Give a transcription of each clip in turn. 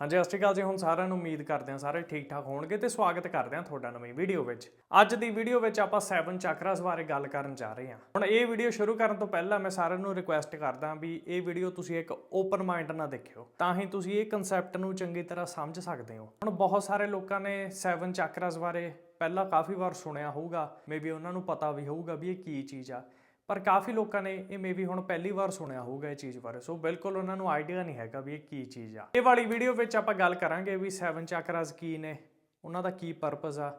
ਹਾਂਜੀ, ਸਤਿ ਸ਼੍ਰੀ ਅਕਾਲ ਜੀ। ਹੁਣ ਸਾਰਿਆਂ ਨੂੰ ਉਮੀਦ ਕਰਦੇ ਹਾਂ ਸਾਰੇ ਠੀਕ ਠਾਕ ਹੋਣਗੇ ਤੇ ਸਵਾਗਤ ਕਰਦੇ ਹਾਂ ਤੁਹਾਡਾ ਨਵੀਂ ਵੀਡੀਓ ਵਿੱਚ। ਅੱਜ ਦੀ ਵੀਡੀਓ ਵਿੱਚ ਆਪਾਂ 7 ਚੱਕਰਾਸ ਬਾਰੇ ਗੱਲ ਕਰਨ ਜਾ ਰਹੇ ਹਾਂ। ਹੁਣ ਇਹ ਵੀਡੀਓ ਸ਼ੁਰੂ ਕਰਨ ਤੋਂ ਪਹਿਲਾਂ ਮੈਂ ਸਾਰਿਆਂ ਨੂੰ ਰਿਕੁਐਸਟ ਕਰਦਾ ਵੀ ਇਹ ਵੀਡੀਓ ਤੁਸੀਂ ਇੱਕ ਓਪਨ ਮਾਈਂਡ ਨਾਲ ਦੇਖਿਓ। ਤਾਂ ਹੀ ਤੁਸੀਂ ਇਹ ਕਨਸੈਪਟ ਨੂੰ ਚੰਗੀ ਤਰ੍ਹਾਂ ਸਮਝ ਸਕਦੇ ਹੋ। ਹੁਣ ਬਹੁਤ ਸਾਰੇ ਲੋਕਾਂ ਨੇ 7 ਚੱਕਰਾਸ ਬਾਰੇ ਪਹਿਲਾਂ ਕਾਫੀ ਵਾਰ ਸੁਣਿਆ ਹੋਊਗਾ। ਮੇਬੀ ਉਹਨਾਂ ਨੂੰ ਪਤਾ ਵੀ ਹੋਊਗਾ ਵੀ ਇਹ ਕੀ ਚੀਜ਼ ਆ। ਪਰ ਕਾਫੀ ਲੋਕਾਂ ਨੇ ਇਹ ਮੇਬੀ ਹੁਣ ਪਹਿਲੀ ਵਾਰ ਸੁਣਿਆ ਹੋਊਗਾ ਇਹ ਚੀਜ਼ ਬਾਰੇ। ਸੋ ਬਿਲਕੁਲ ਉਹਨਾਂ ਨੂੰ ਆਈਡੀਆ ਨਹੀਂ ਹੈਗਾ ਵੀ ਇਹ ਕੀ ਚੀਜ਼ ਆ। ਇਹ ਵਾਲੀ ਵੀਡੀਓ ਵਿੱਚ ਆਪਾਂ ਗੱਲ ਕਰਾਂਗੇ ਵੀ ਸੈਵਨ ਚੱਕਰਾਸ ਕੀ ਨੇ, ਉਹਨਾਂ ਦਾ ਕੀ ਪਰਪਸ ਆ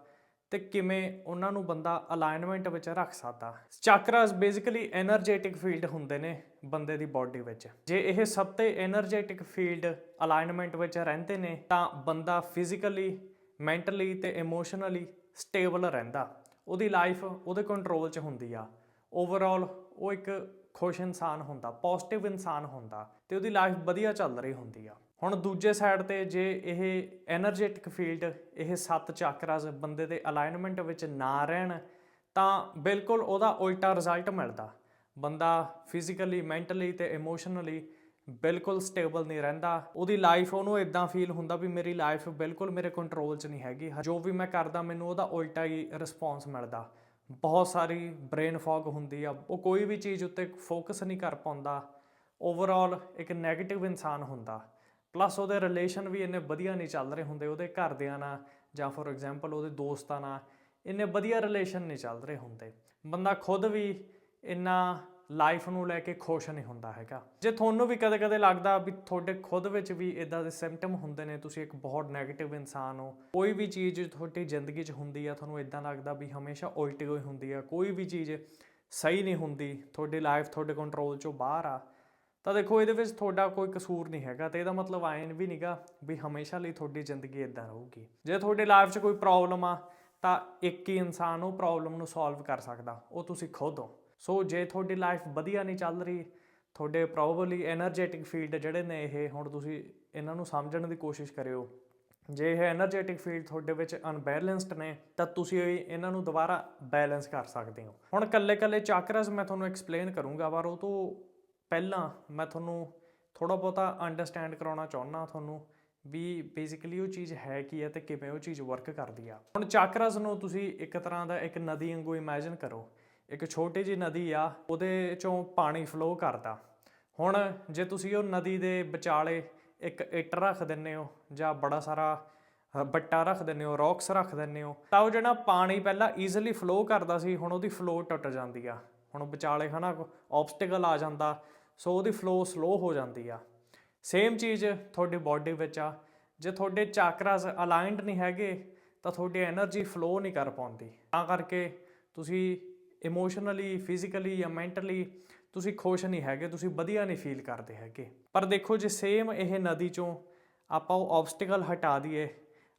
ਤੇ ਕਿਵੇਂ ਉਹਨਾਂ ਨੂੰ ਬੰਦਾ ਅਲਾਈਨਮੈਂਟ ਵਿੱਚ ਰੱਖ ਸਕਦਾ। ਚੱਕਰਾਸ ਬੇਸਿਕਲੀ એનર્ਜੈਟਿਕ ਫੀਲਡ ਹੁੰਦੇ ਨੇ ਬੰਦੇ ਦੀ ਬਾਡੀ ਵਿੱਚ। ਜੇ ਇਹ ਸਭ ਤੇ એનર્ਜੈਟਿਕ ਫੀਲਡ ਅਲਾਈਨਮੈਂਟ ਵਿੱਚ ਰਹਿੰਦੇ ਨੇ, ਤਾਂ ਬੰਦਾ ਫਿਜ਼ੀਕਲੀ ਮੈਂਟਲੀ ਤੇ ਇਮੋਸ਼ਨਲੀ ਸਟੇਬਲ ਰਹਿੰਦਾ। ਉਹਦੀ ਲਾਈਫ ਉਹਦੇ ਕੰਟਰੋਲ 'ਚ ਹੁੰਦੀ ਆ। ਓਵਰਆਲ ਉਹ ਇੱਕ ਖੁਸ਼ ਇਨਸਾਨ ਹੁੰਦਾ ਪੋਜ਼ਿਟਿਵ ਇਨਸਾਨ ਹੁੰਦਾ ਤੇ ਉਹਦੀ ਲਾਈਫ ਵਧੀਆ ਚੱਲ ਰਹੀ ਹੁੰਦੀ ਆ। ਹੁਣ ਦੂਜੇ ਸਾਈਡ ਤੇ ਜੇ ਇਹ એનર્ਜੈਟਿਕ ਫੀਲਡ ਇਹ ਸੱਤ ਚੱਕਰਾਸ ਬੰਦੇ ਦੇ ਅਲਾਈਨਮੈਂਟ ਵਿੱਚ ਨਾ ਰਹਿਣ, ਤਾਂ ਬਿਲਕੁਲ ਉਹਦਾ ਉਲਟਾ ਰਿਜ਼ਲਟ ਮਿਲਦਾ। ਬੰਦਾ ਫਿਜ਼ੀਕਲੀ ਮੈਂਟਲੀ ਤੇ ਇਮੋਸ਼ਨਲੀ ਬਿਲਕੁਲ ਸਟੇਬਲ ਨਹੀਂ ਰਹਿੰਦਾ। ਉਹਦੀ ਲਾਈਫ ਉਹਨੂੰ ਇਦਾਂ ਫੀਲ ਹੁੰਦਾ ਵੀ ਮੇਰੀ ਲਾਈਫ ਬਿਲਕੁਲ ਮੇਰੇ ਕੰਟਰੋਲ 'ਚ ਨਹੀਂ ਹੈਗੀ। ਜੋ ਵੀ ਮੈਂ ਕਰਦਾ, ਮੈਨੂੰ ਉਹਦਾ ਉਲਟਾ ਹੀ ਰਿਸਪੌਂਸ ਮਿਲਦਾ। ਬਹੁਤ ਸਾਰੀ ਬ੍ਰੇਨ ਫੌਗ ਹੁੰਦੀ ਆ, ਉਹ ਕੋਈ ਵੀ ਚੀਜ਼ ਉੱਤੇ ਫੋਕਸ ਨਹੀਂ ਕਰ ਪਾਉਂਦਾ ਓਵਰਆਲ ਇੱਕ 네ਗੇਟਿਵ ਇਨਸਾਨ ਹੁੰਦਾ। ਪਲੱਸ ਉਹਦੇ ਰਿਲੇਸ਼ਨ ਵੀ ਇੰਨੇ ਵਧੀਆ ਨਹੀਂ ਚੱਲ ਰਹੇ ਹੁੰਦੇ ਉਹਦੇ ਘਰਦਿਆਂ ਨਾਲ, ਜਾਂ ਫੋਰ ਐਗਜ਼ਾਮਪਲ ਉਹਦੇ ਦੋਸਤਾਂ ਨਾਲ, ਇੰਨੇ ਵਧੀਆ ਰਿਲੇਸ਼ਨ ਨਹੀਂ ਚੱਲ ਰਹੇ ਹੁੰਦੇ। ਬੰਦਾ ਖੁਦ ਵੀ ਇੰਨਾ ਲਾਈਫ ਨੂੰ ਲੈ ਕੇ ਖੁਸ਼ ਨਹੀਂ ਹੁੰਦਾ ਹੈਗਾ। ਜੇ ਤੁਹਾਨੂੰ ਵੀ ਕਦੇ-ਕਦੇ ਲੱਗਦਾ ਵੀ ਤੁਹਾਡੇ ਖੁਦ ਵਿੱਚ ਵੀ ਇਦਾਂ ਦੇ ਸਿੰਪਟਮ ਹੁੰਦੇ ਨੇ, ਤੁਸੀਂ ਇੱਕ ਬਹੁਤ 네ਗੇਟਿਵ ਇਨਸਾਨ ਹੋ, ਕੋਈ ਵੀ ਚੀਜ਼ ਤੁਹਾਡੀ ਜ਼ਿੰਦਗੀ 'ਚ ਹੁੰਦੀ ਆ, ਤੁਹਾਨੂੰ ਇਦਾਂ ਲੱਗਦਾ ਵੀ ਹਮੇਸ਼ਾ ਉਲਟੀ ਹੋਈ ਹੁੰਦੀ ਆ, ਕੋਈ ਵੀ ਚੀਜ਼ ਸਹੀ ਨਹੀਂ ਹੁੰਦੀ, ਤੁਹਾਡੀ ਲਾਈਫ ਤੁਹਾਡੇ ਕੰਟਰੋਲ 'ਚੋਂ ਬਾਹਰ ਆ, ਤਾਂ ਦੇਖੋ ਇਹਦੇ ਵਿੱਚ ਤੁਹਾਡਾ ਕੋਈ ਕਸੂਰ ਨਹੀਂ ਹੈਗਾ, ਤੇ ਇਹਦਾ ਮਤਲਬ ਆਇਨ ਵੀ ਨਹੀਂਗਾ ਵੀ ਹਮੇਸ਼ਾ ਲਈ ਤੁਹਾਡੀ ਜ਼ਿੰਦਗੀ ਇਦਾਂ ਰਹੂਗੀ। ਜੇ ਤੁਹਾਡੀ ਲਾਈਫ 'ਚ ਕੋਈ ਪ੍ਰੋਬਲਮ ਆ, ਤਾਂ ਇੱਕ ਹੀ ਇਨਸਾਨ ਉਹ ਪ੍ਰੋਬਲਮ ਨੂੰ ਸੋਲਵ ਕਰ ਸਕਦਾ, ਉਹ ਤੁਸੀਂ ਖੁਦ ਹੋ। ਸੋ ਜੇ ਤੁਹਾਡੀ ਲਾਈਫ ਵਧੀਆ ਨਹੀਂ ਚੱਲ ਰਹੀ, ਤੁਹਾਡੇ ਪ੍ਰੋਬਬਲੀ એનર્ਜੈਟਿਕ ਫੀਲਡ ਜਿਹੜੇ ਨੇ ਇਹ, ਹੁਣ ਤੁਸੀਂ ਇਹਨਾਂ ਨੂੰ ਸਮਝਣ ਦੀ ਕੋਸ਼ਿਸ਼ ਕਰਿਓ। ਜੇ ਇਹ એનર્ਜੈਟਿਕ ਫੀਲਡ ਤੁਹਾਡੇ ਵਿੱਚ ਅਨਬੈਲੈਂਸਡ ਨੇ, ਤਾਂ ਤੁਸੀਂ ਇਹਨਾਂ ਨੂੰ ਦੁਬਾਰਾ ਬੈਲੈਂਸ ਕਰ ਸਕਦੇ ਹੋ। ਹੁਣ ਕੱਲੇ-ਕੱਲੇ ਚਾਕਰਾਸ ਮੈਂ ਤੁਹਾਨੂੰ ਐਕਸਪਲੇਨ ਕਰੂੰਗਾ, ਪਰ ਉਹ ਤੋਂ ਪਹਿਲਾਂ ਮੈਂ ਤੁਹਾਨੂੰ ਥੋੜਾ ਬਹੁਤਾ ਅੰਡਰਸਟੈਂਡ ਕਰਾਉਣਾ ਚਾਹੁੰਦਾ ਤੁਹਾਨੂੰ ਵੀ ਬੇਸਿਕਲੀ ਉਹ ਚੀਜ਼ ਹੈ ਕੀ ਹੈ ਤੇ ਕਿਵੇਂ ਉਹ ਚੀਜ਼ ਵਰਕ ਕਰਦੀ ਆ। ਹੁਣ ਚਾਕਰਾਸ ਨੂੰ ਤੁਸੀਂ ਇੱਕ ਤਰ੍ਹਾਂ ਦਾ ਇੱਕ ਨਦੀ ਵਾਂਗੂ ਇਮੇਜਿਨ ਕਰੋ। ਇੱਕ ਛੋਟੀ ਜੀ ਨਦੀ ਆ, ਉਹਦੇ ਚੋਂ ਪਾਣੀ ਫਲੋ ਕਰਦਾ। ਹੁਣ ਜੇ ਤੁਸੀਂ ਉਹ ਨਦੀ ਦੇ ਵਿਚਾਲੇ ਇੱਕ ਇੱਟ ਰੱਖ ਦਿੰਨੇ ਹੋ, ਜਾਂ ਬੜਾ ਸਾਰਾ ਬੱਟਾ ਰੱਖ ਦਿੰਨੇ ਹੋ ਰੌਕਸ ਰੱਖ ਦਿੰਨੇ ਹੋ, ਤਾਂ ਉਹ ਜਿਹੜਾ ਪਾਣੀ ਪਹਿਲਾਂ ਈਜ਼ੀਲੀ ਫਲੋ ਕਰਦਾ ਸੀ, ਹੁਣ ਉਹਦੀ ਫਲੋ ਟੁੱਟ ਜਾਂਦੀ ਆ। ਹੁਣ ਵਿਚਾਲੇ ਹਨਾ ਆਬਸਟੇਕਲ ਆ ਜਾਂਦਾ ਸੋ ਉਹਦੀ ਫਲੋ ਸਲੋ ਹੋ ਜਾਂਦੀ ਆ। ਸੇਮ ਚੀਜ਼ ਤੁਹਾਡੀ ਬਾਡੀ ਵਿੱਚ ਆ। ਜੇ ਤੁਹਾਡੇ ਚਾਕਰਾਸ ਅਲਾਈਨਡ ਨਹੀਂ ਹੈਗੇ, ਤਾਂ ਤੁਹਾਡੀ એનર્ਜੀ ਫਲੋ ਨਹੀਂ ਕਰ ਪਾਉਂਦੀ। ਤਾਂ ਕਰਕੇ ਤੁਸੀਂ ਇਮੋਸ਼ਨਲੀ ਫਿਜ਼ੀਕਲੀ ਜਾਂ ਮੈਂਟਲੀ ਤੁਸੀਂ ਖੁਸ਼ ਨਹੀਂ ਹੈਗੇ, ਤੁਸੀਂ ਵਧੀਆ ਨਹੀਂ ਫੀਲ ਕਰਦੇ ਹੈਗੇ। ਪਰ ਦੇਖੋ ਜੇ ਸੇਮ ਇਹ ਨਦੀ ਚੋਂ ਆਪਾਂ ਉਹ ਆਬਸਟੀਕਲ ਹਟਾ ਦਈਏ,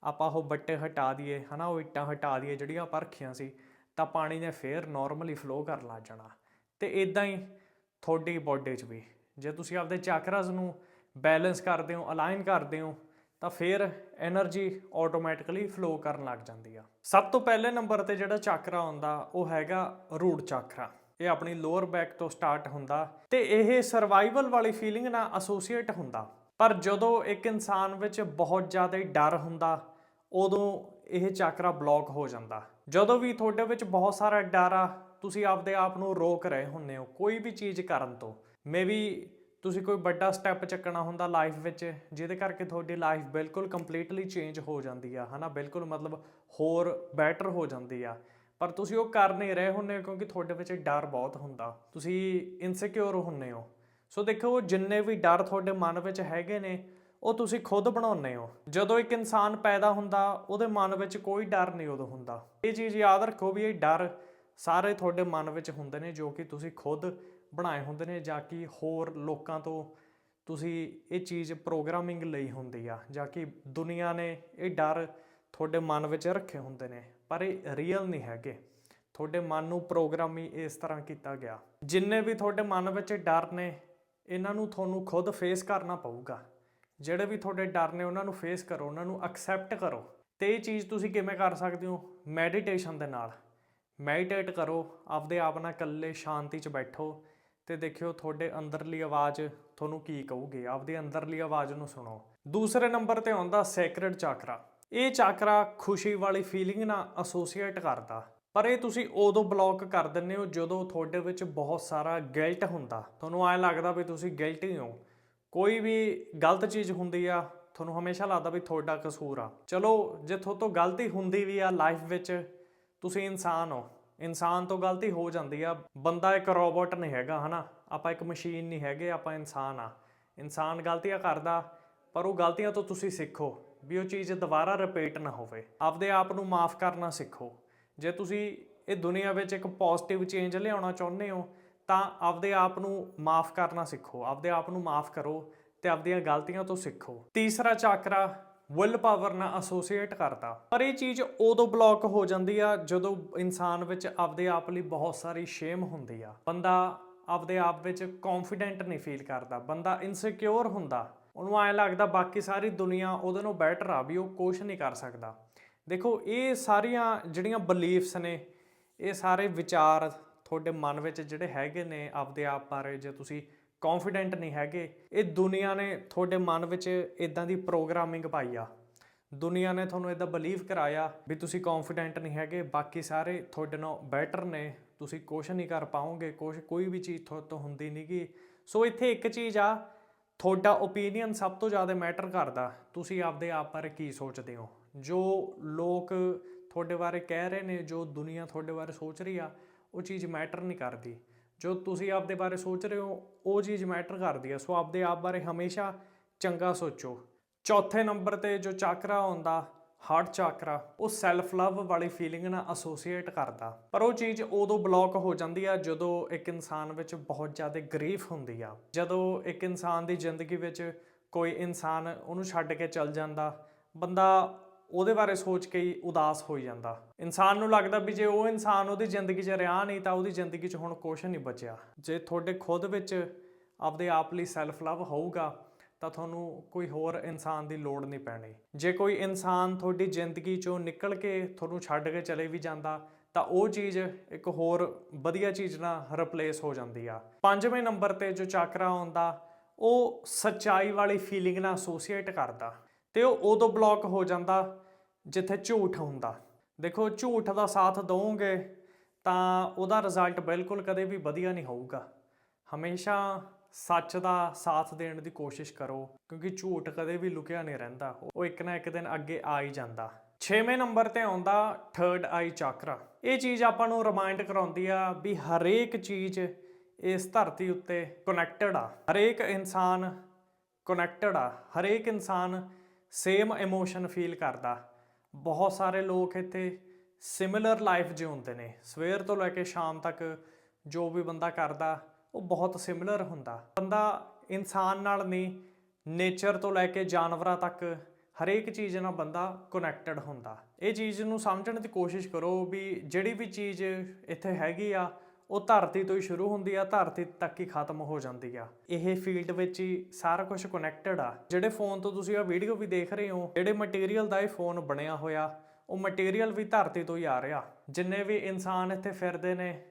ਆਪਾਂ ਉਹ ਬੱਟੇ ਹਟਾ ਦਈਏ, ਹਨਾ, ਉਹ ਇੱਟਾਂ ਹਟਾ ਦਈਏ ਜਿਹੜੀਆਂ ਆਪਾਂ ਰੱਖੀਆਂ ਸੀ, ਤਾਂ ਪਾਣੀ ਨੇ ਫੇਰ ਨਾਰਮਲੀ ਫਲੋ ਕਰਨ ਲੱਗ ਜਾਣਾ। ਤੇ ਇਦਾਂ ਹੀ ਤੁਹਾਡੀ ਬਾਡੀ 'ਚ ਵੀ। ਜੇ ਤੁਸੀਂ ਆਪਦੇ ਚਾਕਰਾਸ ਨੂੰ ਬੈਲੈਂਸ ਕਰਦੇ ਹੋ ਅਲਾਈਨ ਕਰਦੇ ਹੋ ਤਾਂ ਫਿਰ એનર્ਜੀ ਆਟੋਮੈਟਿਕਲੀ ਫਲੋ ਕਰਨ ਲੱਗ ਜਾਂਦੀ ਆ। ਸਭ ਤੋਂ ਪਹਿਲੇ ਨੰਬਰ ਤੇ ਜਿਹੜਾ ਚੱਕਰਾ ਆਉਂਦਾ, ਉਹ ਹੈਗਾ ਰੂਟ ਚੱਕਰਾ। ਇਹ ਆਪਣੀ ਲੋਅਰ ਬੈਕ ਤੋਂ ਸਟਾਰਟ ਹੁੰਦਾ ਤੇ ਇਹ ਸਰਵਾਈਵਲ ਵਾਲੀ ਫੀਲਿੰਗ ਨਾਲ ਐਸੋਸੀਏਟ ਹੁੰਦਾ। ਪਰ ਜਦੋਂ ਇੱਕ ਇਨਸਾਨ ਵਿੱਚ ਬਹੁਤ ਜ਼ਿਆਦਾ ਡਰ ਹੁੰਦਾ, ਉਦੋਂ ਇਹ ਚੱਕਰਾ ਬਲੌਕ ਹੋ ਜਾਂਦਾ। ਜਦੋਂ ਵੀ ਤੁਹਾਡੇ ਵਿੱਚ ਬਹੁਤ ਸਾਰਾ ਡਰ ਆ, ਤੁਸੀਂ ਆਪਦੇ ਆਪ ਨੂੰ ਰੋਕ ਰਹੇ ਹੁੰਨੇ ਹੋ ਕੋਈ ਵੀ ਚੀਜ਼ ਕਰਨ ਤੋਂ। ਮੇਬੀ ਤੁਸੀਂ ਕੋਈ ਵੱਡਾ ਸਟੈਪ ਚੱਕਣਾ ਹੁੰਦਾ ਲਾਈਫ ਵਿੱਚ, ਜਿਹਦੇ ਕਰਕੇ ਤੁਹਾਡੀ ਲਾਈਫ ਬਿਲਕੁਲ ਕੰਪਲੀਟਲੀ ਚੇਂਜ ਹੋ ਜਾਂਦੀ ਆ, ਹਨਾ? ਬਿਲਕੁਲ ਮਤਲਬ ਹੋਰ ਬੈਟਰ ਹੋ ਜਾਂਦੀ ਆ। ਪਰ ਤੁਸੀਂ ਉਹ ਕਰ ਨਹੀਂ ਰਹੇ ਹੁੰਦੇ ਹੋ ਕਿਉਂਕਿ ਤੁਹਾਡੇ ਵਿੱਚ ਡਰ ਬਹੁਤ ਹੁੰਦਾ। ਤੁਸੀਂ ਇਨਸਿਕਿਉਰ ਹੁੰਨੇ ਹੋ। ਸੋ ਦੇਖੋ, ਜਿੰਨੇ ਵੀ ਡਰ ਤੁਹਾਡੇ ਮਨ ਵਿੱਚ ਹੈਗੇ ਨੇ, ਉਹ ਤੁਸੀਂ ਖੁਦ ਬਣਾਉਂਦੇ ਹੋ। ਜਦੋਂ ਇੱਕ ਇਨਸਾਨ ਪੈਦਾ ਹੁੰਦਾ, ਉਹਦੇ ਮਨ ਵਿੱਚ ਕੋਈ ਡਰ ਨਹੀਂ ਉਦੋਂ ਹੁੰਦਾ। ਇਹ ਚੀਜ਼ ਯਾਦ ਰੱਖੋ ਵੀ ਇਹ ਡਰ ਸਾਰੇ ਤੁਹਾਡੇ ਮਨ ਵਿੱਚ ਹੁੰਦੇ ਨੇ ਜੋ ਕਿ ਤੁਸੀਂ ਖੁਦ ਬਣਾਏ ਹੁੰਦੇ ਨੇ ਜਾਂ ਕਿ ਹੋਰ ਲੋਕਾਂ ਤੋਂ ਤੁਸੀਂ ਇਹ ਚੀਜ਼ ਪ੍ਰੋਗਰਾਮਿੰਗ ਲਈ ਹੁੰਦੀ ਆ, ਜਾਂ ਕਿ ਦੁਨੀਆ ਨੇ ਇਹ ਡਰ ਤੁਹਾਡੇ ਮਨ ਵਿੱਚ ਰੱਖੇ ਹੁੰਦੇ ਨੇ, ਪਰ ਇਹ ਰੀਅਲ ਨਹੀਂ ਹੈਗੇ। ਤੁਹਾਡੇ ਮਨ ਨੂੰ ਪ੍ਰੋਗਰਾਮ ਹੀ ਇਸ ਤਰ੍ਹਾਂ ਕੀਤਾ ਗਿਆ। ਜਿੰਨੇ ਵੀ ਤੁਹਾਡੇ ਮਨ ਵਿੱਚ ਡਰ ਨੇ, ਇਹਨਾਂ ਨੂੰ ਤੁਹਾਨੂੰ ਖੁਦ ਫੇਸ ਕਰਨਾ ਪਊਗਾ। ਜਿਹੜੇ ਵੀ ਤੁਹਾਡੇ ਡਰ ਨੇ, ਉਹਨਾਂ ਨੂੰ ਫੇਸ ਕਰੋ, ਉਹਨਾਂ ਨੂੰ ਐਕਸੈਪਟ ਕਰੋ। ਤੇ ਇਹ ਚੀਜ਼ ਤੁਸੀਂ ਕਿਵੇਂ ਕਰ ਸਕਦੇ ਹੋ? ਮੈਡੀਟੇਸ਼ਨ ਦੇ ਨਾਲ। ਮੈਡੀਟੇਟ ਕਰੋ, ਆਪਦੇ ਆਪ ਨਾਲ ਇਕੱਲੇ ਸ਼ਾਂਤੀ 'ਚ ਬੈਠੋ। ਤੇ ਦੇਖਿਓ ਤੁਹਾਡੇ ਅੰਦਰਲੀ ਆਵਾਜ਼ ਤੁਹਾਨੂੰ ਕੀ ਕਹੂਗੀ? ਆਪਦੀ ਅੰਦਰਲੀ ਆਵਾਜ਼ ਨੂੰ ਸੁਣੋ। ਦੂਸਰੇ ਨੰਬਰ ਤੇ ਆਉਂਦਾ ਸੈਕਰਡ ਚਾਕਰਾ ਇਹ ਚਾਕਰਾ ਖੁਸ਼ੀ ਵਾਲੀ ਫੀਲਿੰਗ ਨਾਲ ਐਸੋਸੀਏਟ ਕਰਦਾ। ਪਰ ਇਹ ਤੁਸੀਂ ਉਦੋਂ ਬਲੌਕ ਕਰ ਦਿੰਦੇ ਹੋ ਜਦੋਂ ਤੁਹਾਡੇ ਵਿੱਚ ਬਹੁਤ ਸਾਰਾ ਗਿਲਟ ਹੁੰਦਾ। ਤੁਹਾਨੂੰ ਐਂ ਲੱਗਦਾ ਵੀ ਤੁਸੀਂ ਗਿਲਟੀ ਹੋ। ਕੋਈ ਵੀ ਗਲਤ ਚੀਜ਼ ਹੁੰਦੀ ਆ, ਤੁਹਾਨੂੰ ਹਮੇਸ਼ਾ ਲੱਗਦਾ ਵੀ ਤੁਹਾਡਾ ਕਸੂਰ ਆ। ਚਲੋ, ਜੇ ਤੁਹਾਤੋਂ ਗਲਤੀ ਹੁੰਦੀ ਵੀ ਆ ਲਾਈਫ ਵਿੱਚ, ਤੁਸੀਂ ਇਨਸਾਨ ਹੋ। ਇਨਸਾਨ ਤੋਂ ਗਲਤੀ ਹੋ ਜਾਂਦੀ ਆ। ਬੰਦਾ ਇੱਕ ਰੋਬੋਟ ਨਹੀਂ ਹੈਗਾ, ਹਨਾ? ਆਪਾਂ ਇੱਕ ਮਸ਼ੀਨ ਨਹੀਂ ਹੈਗੇ, ਆਪਾਂ ਇਨਸਾਨ ਆ। ਇਨਸਾਨ ਗਲਤੀਆਂ ਕਰਦਾ, ਪਰ ਉਹ ਗਲਤੀਆਂ ਤੋਂ ਤੁਸੀਂ ਸਿੱਖੋ ਵੀ ਉਹ ਚੀਜ਼ ਦੁਬਾਰਾ ਰਿਪੀਟ ਨਾ ਹੋਵੇ। ਆਪਦੇ ਆਪ ਨੂੰ ਮਾਫ ਕਰਨਾ ਸਿੱਖੋ। ਜੇ ਤੁਸੀਂ ਇਹ ਦੁਨੀਆ ਵਿੱਚ ਇੱਕ ਪੋਜ਼ਿਟਿਵ ਚੇਂਜ ਲਿਆਉਣਾ ਚਾਹੁੰਦੇ ਹੋ, ਤਾਂ ਆਪਦੇ ਆਪ ਨੂੰ ਮਾਫ ਕਰਨਾ ਸਿੱਖੋ। ਆਪਦੇ ਆਪ ਨੂੰ ਮਾਫ ਕਰੋ ਤੇ ਆਪਦੀਆਂ ਗਲਤੀਆਂ ਤੋਂ ਸਿੱਖੋ। ਤੀਸਰਾ ਚਾਕਰਾ ਵਿਲ ਪਾਵਰ ਨਾਲ ਐਸੋਸੀਏਟ ਕਰਦਾ ਪਰ ਇਹ ਚੀਜ਼ ਉਦੋਂ ਬਲੌਕ ਹੋ ਜਾਂਦੀ ਆ, ਜਦੋਂ ਇਨਸਾਨ ਵਿੱਚ ਆਪਦੇ ਆਪ ਲਈ ਬਹੁਤ ਸਾਰੀ ਸ਼ੇਮ ਹੁੰਦੀ ਆ। ਬੰਦਾ ਆਪਦੇ ਆਪ ਵਿੱਚ ਕੌਨਫੀਡੈਂਟ ਨਹੀਂ ਫੀਲ ਕਰਦਾ। ਬੰਦਾ ਇਨਸਿਕਿਉਰ ਹੁੰਦਾ। ਉਹਨੂੰ ਐਂ ਲੱਗਦਾ ਬਾਕੀ ਸਾਰੀ ਦੁਨੀਆ ਉਹਦੇ ਨਾਲੋਂ ਬੈਟਰ ਆ ਵੀ ਉਹ ਕੁਝ ਨਹੀਂ ਕਰ ਸਕਦਾ। ਦੇਖੋ, ਇਹ ਸਾਰੀਆਂ ਜਿਹੜੀਆਂ ਬਲੀਫਸ ਨੇ, ਇਹ ਸਾਰੇ ਵਿਚਾਰ ਤੁਹਾਡੇ ਮਨ ਵਿੱਚ ਜਿਹੜੇ ਹੈਗੇ ਨੇ ਆਪਦੇ ਆਪ ਬਾਰੇ, ਜੇ ਤੁਸੀਂ ਕੌਨਫੀਡੈਂਟ ਨਹੀਂ ਹੈਗੇ। ਇਹ ਦੁਨੀਆ ਨੇ ਤੁਹਾਡੇ ਮਨ ਵਿੱਚ ਇਦਾਂ ਦੀ ਪ੍ਰੋਗਰਾਮਿੰਗ ਪਾਈ ਆ। ਦੁਨੀਆ ਨੇ ਤੁਹਾਨੂੰ ਇਦਾਂ ਬਲੀਵ ਕਰਾਇਆ ਵੀ ਤੁਸੀਂ ਕੌਨਫੀਡੈਂਟ ਨਹੀਂ ਹੈਗੇ, ਬਾਕੀ ਸਾਰੇ ਤੁਹਾਡੇ ਨਾਲ ਬੈਟਰ ਨੇ। ਤੁਸੀਂ ਕੁਝ ਨਹੀਂ ਕਰ ਪਾਓਗੇ ਕੁਝ ਕੋਈ ਵੀ ਚੀਜ਼ ਤੁਹਾਡੇ ਤੋਂ ਹੁੰਦੀ ਨਹੀਂਗੀ ਸੋ ਇੱਥੇ ਇੱਕ ਚੀਜ਼ ਆ, ਤੁਹਾਡਾ ਓਪੀਨੀਅਨ ਸਭ ਤੋਂ ਜ਼ਿਆਦਾ ਮੈਟਰ ਕਰਦਾ। ਤੁਸੀਂ ਆਪਦੇ ਆਪ ਬਾਰੇ ਕੀ ਸੋਚਦੇ ਹੋ? ਜੋ ਲੋਕ ਤੁਹਾਡੇ ਬਾਰੇ ਕਹਿ ਰਹੇ ਨੇ, ਜੋ ਦੁਨੀਆ ਤੁਹਾਡੇ ਬਾਰੇ ਸੋਚ ਰਹੀ ਆ, ਉਹ ਚੀਜ਼ ਮੈਟਰ ਨਹੀਂ ਕਰਦੀ। ਜੋ ਤੁਸੀਂ ਆਪਦੇ ਬਾਰੇ ਸੋਚ ਰਹੇ ਹੋ, ਉਹ ਚੀਜ਼ ਮੈਟਰ ਕਰਦੀ ਹੈ। ਸੋ ਆਪਦੇ ਆਪ ਬਾਰੇ ਹਮੇਸ਼ਾ ਚੰਗਾ ਸੋਚੋ। ਚੌਥੇ ਨੰਬਰ ਤੇ ਜੋ ਚਾਕਰਾ ਆਉਂਦਾ ਹਾਰਟ ਚਾਕਰਾ, ਉਹ ਸੈਲਫ ਲਵ ਵਾਲੀ ਫੀਲਿੰਗ ਨਾਲ ਐਸੋਸੀਏਟ ਕਰਦਾ। ਪਰ ਉਹ ਚੀਜ਼ ਉਦੋਂ ਬਲੌਕ ਹੋ ਜਾਂਦੀ ਆ, ਜਦੋਂ ਇੱਕ ਇਨਸਾਨ ਵਿੱਚ ਬਹੁਤ ਜ਼ਿਆਦਾ ਗਰੀਫ ਹੁੰਦੀ ਆ। ਜਦੋਂ ਇੱਕ ਇਨਸਾਨ ਦੀ ਜ਼ਿੰਦਗੀ ਵਿੱਚ ਕੋਈ ਇਨਸਾਨ ਉਹਨੂੰ ਛੱਡ ਕੇ ਚੱਲ ਜਾਂਦਾ, ਬੰਦਾ ਉਹਦੇ ਬਾਰੇ ਸੋਚ ਕੇ ਹੀ ਉਦਾਸ ਹੋਈ ਜਾਂਦਾ। ਇਨਸਾਨ ਨੂੰ ਲੱਗਦਾ ਵੀ ਜੇ ਉਹ ਇਨਸਾਨ ਉਹਦੀ ਜ਼ਿੰਦਗੀ 'ਚ ਰਿਹਾ ਨਹੀਂ ਤਾਂ ਉਹਦੀ ਜ਼ਿੰਦਗੀ 'ਚ ਹੁਣ ਕੁਝ ਨਹੀਂ ਬਚਿਆ। ਜੇ ਤੁਹਾਡੇ ਖੁਦ ਵਿੱਚ ਆਪਦੇ ਆਪ ਲਈ ਸੈਲਫ ਲਵ ਹੋਊਗਾ ਤਾਂ ਤੁਹਾਨੂੰ ਕੋਈ ਹੋਰ ਇਨਸਾਨ ਦੀ ਲੋੜ ਨਹੀਂ ਪੈਣੀ। ਜੇ ਕੋਈ ਇਨਸਾਨ ਤੁਹਾਡੀ ਜ਼ਿੰਦਗੀ 'ਚੋਂ ਨਿਕਲ ਕੇ ਤੁਹਾਨੂੰ ਛੱਡ ਕੇ ਚਲੇ ਵੀ ਜਾਂਦਾ ਤਾਂ ਉਹ ਚੀਜ਼ ਇੱਕ ਹੋਰ ਵਧੀਆ ਚੀਜ਼ ਨਾਲ ਰਿਪਲੇਸ ਹੋ ਜਾਂਦੀ ਆ। ਪੰਜਵੇਂ ਨੰਬਰ ਤੇ ਜੋ ਚਾਕਰਾ ਆਉਂਦਾ ਉਹ ਸੱਚਾਈ ਵਾਲੀ ਫੀਲਿੰਗ ਨਾਲ ਐਸੋਸੀਏਟ ਕਰਦਾ। ਤੇ ਉਹ ਉਦੋਂ ਬਲੌਕ ਹੋ ਜਾਂਦਾ ਜਿੱਥੇ ਝੂਠ ਹੁੰਦਾ। ਦੇਖੋ, ਝੂਠ ਦਾ ਸਾਥ ਦੋਗੇ ਤਾਂ ਉਹਦਾ ਰਿਜ਼ਲਟ ਬਿਲਕੁਲ ਕਦੇ ਵੀ ਵਧੀਆ ਨਹੀਂ ਹੋਊਗਾ। ਹਮੇਸ਼ਾ ਸੱਚ ਦਾ ਸਾਥ ਦੇਣ ਦੀ ਕੋਸ਼ਿਸ਼ ਕਰੋ, ਕਿਉਂਕਿ ਝੂਠ ਕਦੇ ਵੀ ਲੁਕਿਆ ਨਹੀਂ ਰਹਿੰਦਾ। ਉਹ ਇੱਕ ਨਾ ਇੱਕ ਦਿਨ ਅੱਗੇ ਆ ਹੀ ਜਾਂਦਾ। 6ਵੇਂ ਨੰਬਰ ਤੇ ਆਉਂਦਾ ਥਰਡ ਆਈ ਚਾਕਰਾ ਇਹ ਚੀਜ਼ ਆਪਾਂ ਨੂੰ ਰਿਮਾਈਂਡ ਕਰਾਉਂਦੀ ਆ ਵੀ ਹਰੇਕ ਚੀਜ਼ ਇਸ ਧਰਤੀ ਉੱਤੇ ਕਨੈਕਟਡ ਆ। ਹਰੇਕ ਇਨਸਾਨ ਕਨੈਕਟਡ ਆ। ਹਰੇਕ ਇਨਸਾਨ ਸੇਮ ਇਮੋਸ਼ਨ ਫੀਲ ਕਰਦਾ। ਬਹੁਤ ਸਾਰੇ ਲੋਕ ਇੱਥੇ ਸਿਮਿਲਰ ਲਾਈਫ ਜਿਉਂਦੇ ਨੇ। ਸਵੇਰ ਤੋਂ ਲੈ ਕੇ ਸ਼ਾਮ ਤੱਕ ਜੋ ਵੀ ਬੰਦਾ ਕਰਦਾ, ਉਹ ਬਹੁਤ ਸਿਮਿਲਰ ਹੁੰਦਾ। ਬੰਦਾ ਇਨਸਾਨ ਨਾਲ ਨਹੀਂ ਨੇਚਰ ਤੋਂ ਲੈ ਕੇ ਜਾਨਵਰਾਂ ਤੱਕ ਹਰੇਕ ਚੀਜ਼ ਨਾਲ ਬੰਦਾ ਕਨੈਕਟਡ ਹੁੰਦਾ। ਇਹ ਚੀਜ਼ ਨੂੰ ਸਮਝਣ ਦੀ ਕੋਸ਼ਿਸ਼ ਕਰੋ ਵੀ ਜਿਹੜੀ ਵੀ ਚੀਜ਼ ਇੱਥੇ ਹੈਗੀ ਆ ਉਹ ਧਰਤੀ ਤੋਂ ਹੀ ਸ਼ੁਰੂ ਹੁੰਦੀ ਆ, ਧਰਤੀ ਤੱਕ ਹੀ ਖਤਮ ਹੋ ਜਾਂਦੀ ਆ। ਇਹ ਫੀਲਡ ਵਿੱਚ ਹੀ ਸਾਰਾ ਕੁਝ ਕਨੈਕਟਡ ਆ। ਜਿਹੜੇ ਫੋਨ ਤੋਂ ਤੁਸੀਂ ਆ ਵੀਡੀਓ ਵੀ ਦੇਖ ਰਹੇ ਹੋ, ਜਿਹੜੇ ਮਟੀਰੀਅਲ ਦਾ ਇਹ ਫੋਨ ਬਣਿਆ ਹੋਇਆ, ਉਹ ਮਟੀਰੀਅਲ ਵੀ ਧਰਤੀ ਤੋਂ ਹੀ ਆ ਰਿਹਾ। ਜਿੰਨੇ ਵੀ ਇਨਸਾਨ ਇੱਥੇ ਫਿਰਦੇ ਨੇ,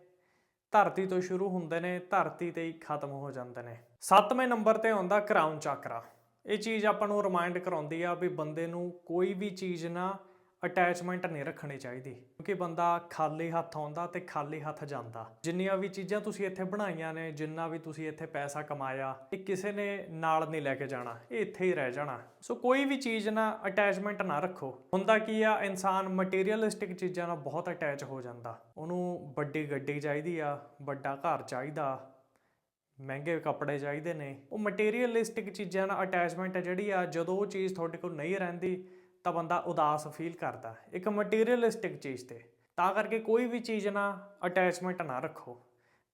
ਧਰਤੀ ਤੋਂ ਸ਼ੁਰੂ ਹੁੰਦੇ ਨੇ, ਧਰਤੀ ਤੇ ਹੀ ਖਤਮ ਹੋ ਜਾਂਦੇ ਨੇ। ਸੱਤਵੇਂ ਨੰਬਰ ਤੇ ਆਉਂਦਾ ਕਰਾਊਨ ਚਾਕਰਾ ਇਹ ਚੀਜ਼ ਆਪਾਂ ਨੂੰ ਰਿਮਾਈਂਡ ਕਰਾਉਂਦੀ ਆ ਵੀ ਬੰਦੇ ਨੂੰ ਕੋਈ ਵੀ ਚੀਜ਼ ਨਾ ਅਟੈਚਮੈਂਟ ਨਹੀਂ ਰੱਖਣੀ ਚਾਹੀਦੀ, ਕਿਉਂਕਿ ਬੰਦਾ ਖਾਲੀ ਹੱਥ ਆਉਂਦਾ ਤੇ ਖਾਲੀ ਹੱਥ ਜਾਂਦਾ। ਜਿੰਨੀਆਂ ਵੀ ਚੀਜ਼ਾਂ ਤੁਸੀਂ ਇੱਥੇ ਬਣਾਈਆਂ ਨੇ, ਜਿੰਨਾ ਵੀ ਤੁਸੀਂ ਇੱਥੇ ਪੈਸਾ ਕਮਾਇਆ, ਇਹ ਕਿਸੇ ਨੇ ਨਾਲ ਨਹੀਂ ਲੈ ਕੇ ਜਾਣਾ, ਇਹ ਇੱਥੇ ਹੀ ਰਹਿ ਜਾਣਾ। ਸੋ ਕੋਈ ਵੀ ਚੀਜ਼ ਨਾਲ ਅਟੈਚਮੈਂਟ ਨਾ ਰੱਖੋ। ਹੁੰਦਾ ਕੀ ਆ, ਇਨਸਾਨ ਮਟੀਰੀਅਲਿਸਟਿਕ ਚੀਜ਼ਾਂ ਨਾਲ ਬਹੁਤ ਅਟੈਚ ਹੋ ਜਾਂਦਾ। ਉਹਨੂੰ ਵੱਡੀ ਗੱਡੀ ਚਾਹੀਦੀ ਆ, ਵੱਡਾ ਘਰ ਚਾਹੀਦਾ, ਮਹਿੰਗੇ ਕੱਪੜੇ ਚਾਹੀਦੇ ਨੇ। ਉਹ ਮਟੀਰੀਅਲਿਸਟਿਕ ਚੀਜ਼ਾਂ ਨਾਲ ਅਟੈਚਮੈਂਟ ਹੈ ਜਿਹੜੀ ਆ, ਜਦੋਂ ਉਹ ਚੀਜ਼ ਤੁਹਾਡੇ ਕੋਲ ਨਹੀਂ ਰਹਿੰਦੀ ਤਾਂ ਬੰਦਾ ਉਦਾਸ ਫੀਲ ਕਰਦਾ ਇੱਕ ਮਟੀਰੀਅਲਿਸਟਿਕ ਚੀਜ਼ ਤੇ। ਤਾਂ ਕਰਕੇ ਕੋਈ ਵੀ ਚੀਜ਼ ਨਾਲ ਅਟੈਚਮੈਂਟ ਨਾ ਰੱਖੋ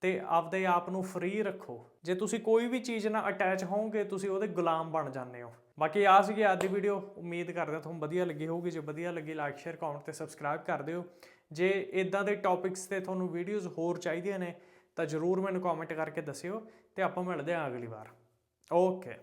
ਤੇ ਆਪਦੇ ਆਪ ਨੂੰ ਫ੍ਰੀ ਰੱਖੋ। ਜੇ ਤੁਸੀਂ ਕੋਈ ਵੀ ਚੀਜ਼ ਨਾਲ ਅਟੈਚ ਹੋਵੋਗੇ, ਤੁਸੀਂ ਉਹਦੇ ਗੁਲਾਮ ਬਣ ਜਾਂਦੇ ਹੋ। ਬਾਕੀ ਆ ਸੀਗੀ ਅੱਜ ਦੀ ਵੀਡੀਓ ਉਮੀਦ ਕਰਦਾ ਤੁਹਾਨੂੰ ਵਧੀਆ ਲੱਗੀ ਹੋਊਗੀ। ਜੇ ਵਧੀਆ ਲੱਗੀ ਲਾਈਕ ਸ਼ੇਅਰ ਕਮੈਂਟ ਤੇ ਸਬਸਕ੍ਰਾਈਬ ਕਰ ਦਿਓ। ਜੇ ਇਦਾਂ ਦੇ ਟੌਪਿਕਸ ਤੇ ਤੁਹਾਨੂੰ ਵੀਡੀਓਜ਼ ਹੋਰ ਚਾਹੀਦੀਆਂ ਨੇ, ਤਾਂ ਜਰੂਰ ਮੈਨੂੰ ਕਮੈਂਟ ਕਰਕੇ ਦੱਸਿਓ ਤੇ ਆਪਾਂ ਮਿਲਦੇ ਹਾਂ ਅਗਲੀ ਵਾਰ। ਓਕੇ